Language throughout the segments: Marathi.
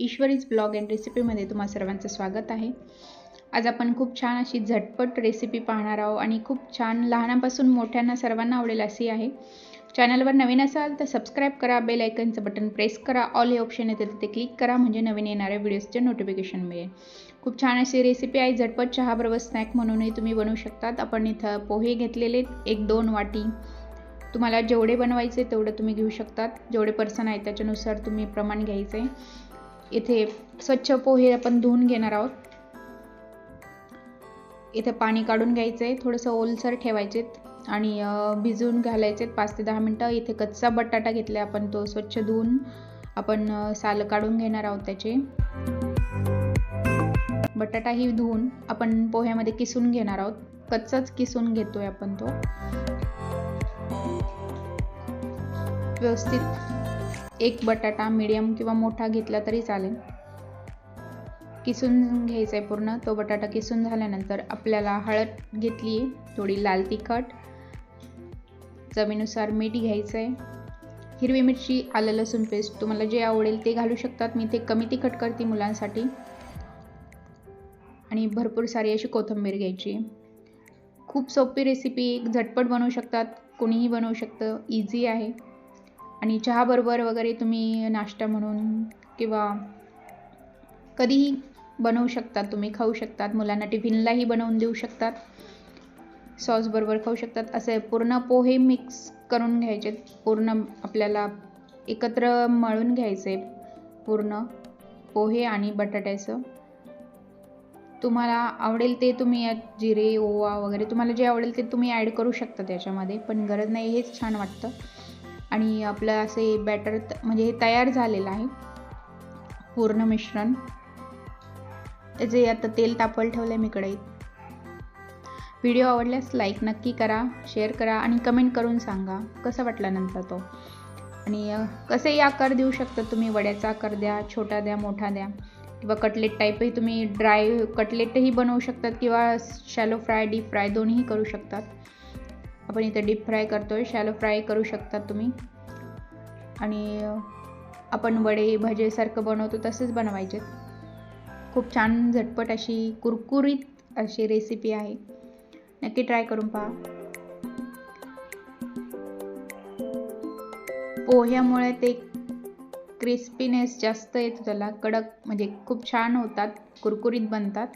ईश्वरीज ब्लॉग अँड रेसिपीमध्ये तुम्हा सर्वांचं स्वागत आहे. आज आपण खूप छान अशी झटपट रेसिपी पाहणार आहोत आणि खूप छान लहानापासून मोठ्यांना सर्वांना आवडेल अशी आहे. चॅनलवर नवीन असाल तर सबस्क्राईब करा बेल आयकनचं बटन प्रेस करा ऑल हे ऑप्शन येते तिथे क्लिक करा म्हणजे नवीन येणाऱ्या व्हिडिओजचे नोटिफिकेशन मिळेल. खूप छान अशी रेसिपी आहे झटपट चहाबरोबर स्नॅक म्हणूनही तुम्ही बनवू शकतात. आपण इथं पोहे घेतलेले एक दोन वाटी. तुम्हाला जेवढे बनवायचे तेवढं तुम्ही घेऊ शकतात. जेवढे पर्सन आहे त्याच्यानुसार तुम्ही प्रमाण घ्यायचं आहे इथे स्वच्छ पोहे आपण धुवून घेणार आहोत. इथे पाणी काढून घ्यायचं आहे थोडंसं ओलसर ठेवायचे आणि भिजवून घालायचे पाच ते दहा मिनटं. इथे कच्चा बटाटा घेतला आपण तो स्वच्छ धुवून आपण साल काढून घेणार आहोत त्याचे. बटाटाही धुवून आपण पोह्यामध्ये किसून घेणार आहोत. कच्चाच किसून घेतोय आपण तो. व्यवस्थित एक बटाटा मीडियम किंवा मोठा घेतला तरी चालेल. किसून घ्यायचा आहे पूर्ण. तो बटाटा किसून झाल्यानंतर आपल्याला हळद घेतली आहे थोडी लाल तिखट चवीनुसार मीठ घ्यायचं आहे हिरवी मिरची आलं लसूण पेस्ट तुम्हाला जे आवडेल ते घालू शकतात. मी ते कमी तिखट करते मुलांसाठी. आणि भरपूर सारी अशी कोथिंबीर घ्यायची. खूप सोपी रेसिपी एक झटपट बनवू शकतात. कोणीही बनवू शकतं. इझी आहे. आणि चहाबरोबर वगैरे तुम्ही नाश्ता म्हणून किंवा कधीही बनवू शकतात तुम्ही खाऊ शकतात मुलांना टिफिनलाही बनवून देऊ शकतात सॉसबरोबर खाऊ शकतात असे पूर्ण पोहे मिक्स करून घ्यायचे पूर्ण आपल्याला एकत्र मळून घ्यायचे पूर्ण पोहे आणि बटाट्याचं. तुम्हाला आवडेल ते तुम्ही यात जिरे ओवा वगैरे तुम्हाला जे आवडेल ते तुम्ही ॲड करू शकता त्याच्यामध्ये पण गरज नाही हेच छान वाटतं. आणि आपलं असे बॅटर म्हणजे हे तयार झालेलं आहे. पूर्ण मिश्रण. जे आता तेल तापल ठेवलं आहे मी कढईत. व्हिडिओ आवडल्यास लाईक नक्की करा शेअर करा आणि कमेंट करून सांगा कसा वाटला नंतर तो. आणि कसेही आकार देऊ शकता तुम्ही? वड्याचा आकार द्या छोटा द्या मोठा द्या. किंवा कटलेट टाईपही तुम्ही ड्राय कटलेटही बनवू शकतात किंवा शॅलो फ्राय डीप फ्राय दोन्हीही करू शकतात. आपण इथं डीप फ्राय करतो आहे शॅलो फ्राय करू शकतात तुम्ही. आणि आपण वडे भजेसारखं बनवतो तसेच बनवायचे. खूप छान झटपट अशी कुरकुरीत अशी रेसिपी आहे. नक्की ट्राय करून पहा. पोह्यामुळे ते क्रिस्पीनेस जास्त येतो त्याला. कडक म्हणजे खूप छान होतात कुरकुरीत बनतात.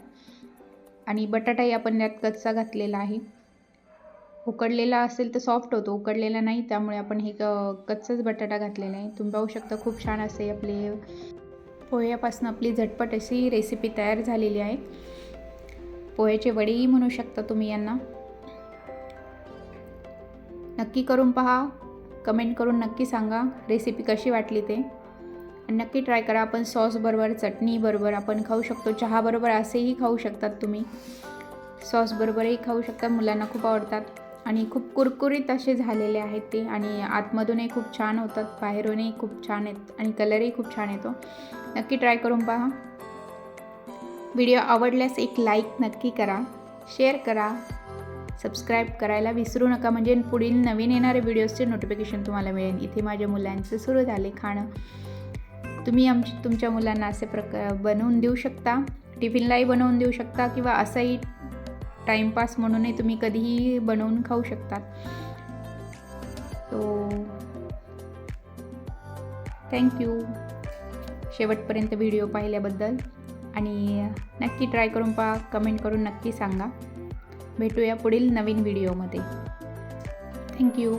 आणि बटाटाही आपण त्यात कच्चा घातलेला आहे. उकडलेला असेल तर सॉफ्ट होतो उकडलेला नाही त्यामुळे आपण हे कच्चाच बटाटा घातलेला आहे. तुम्ही पाहू शकता खूप छान असे आपले पोह्यापासून आपली झटपट अशी रेसिपी तयार झालेली आहे. पोह्याचे वडेही म्हणू शकता तुम्ही यांना. नक्की करून पहा. कमेंट करून नक्की सांगा रेसिपी कशी वाटली ते. आणि नक्की ट्राय करा आपण सॉसबरोबर चटणीबरोबर आपण खाऊ शकतो चहाबरोबर असेही खाऊ शकतात तुम्ही. सॉसबरोबरही खाऊ शकता मुलांना खूप आवडतात. आणि खूप कुरकुरीत असे झालेले आहेत ते. आणि आतमधूनही खूप छान होतात बाहेरूनही खूप छान आहेत आणि कलरही खूप छान येतो. नक्की ट्राय करून पहा. व्हिडिओ आवडल्यास एक लाईक नक्की करा शेअर करा सबस्क्राईब करायला विसरू नका. म्हणजे पुढील नवीन येणारे व्हिडिओजचे नोटिफिकेशन तुम्हाला मिळेल. इथे माझ्या मुलांचं सुरू झाले खाणं. तुम्ही आमच्या तुमच्या मुलांना असे प्रकार बनवून देऊ शकता. टिफिनलाही बनवून देऊ शकता किंवा असंही टाईमपास म्हणूनही तुम्ही कधीही बनवून खाऊ शकता. सो थँक्यू शेवटपर्यंत व्हिडिओ पाहिल्याबद्दल. आणि नक्की ट्राय करून पहा कमेंट करून नक्की सांगा. भेटूया पुढील नवीन व्हिडिओमध्ये. थँक्यू